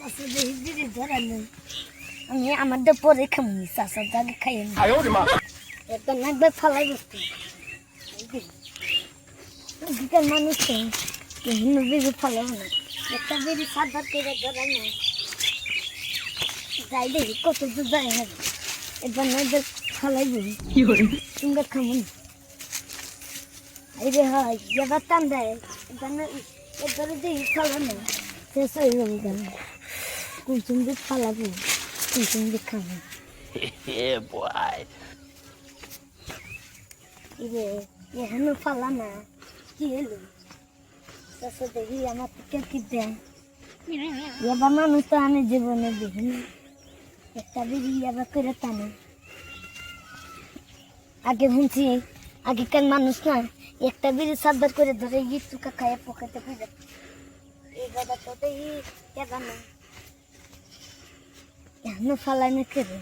চাষা দেখি দিদি ধরা নেই আমি আমার দিয়ে পরে খামনি চাষা আগে খাইয়ে নি। একটা নাকবে ফালাই বসতো। বিকাল মানুষ বিভিন্ন বেবি ফলে না। একটা বেবি সাত করে ধরা নেই যাই দেখি কত দূর যায় হবে এবার ফালাই বলি। তোমরা না। আরে হয় এবার টান দেয়। এবার না এবার দেখি শেষ হয়ে যাবে কুসুম দিয়ে ফালাবো কুসুম দিয়ে খাব এখানে ফালা না কি এলো শেষ দেখি আমার থেকে কি দেয় এবার মানুষ তো আমি জীবনে দেখিনি একটা বেরিয়ে এবার করে টানে আগে শুনছি আগেকার মানুষ না একটা বিড়ি সাবধান করে ধরে ইট চুকা খায় পকেটে ফেলে এই দাদা তো দেখি এবার না এখনও ফালাই না করে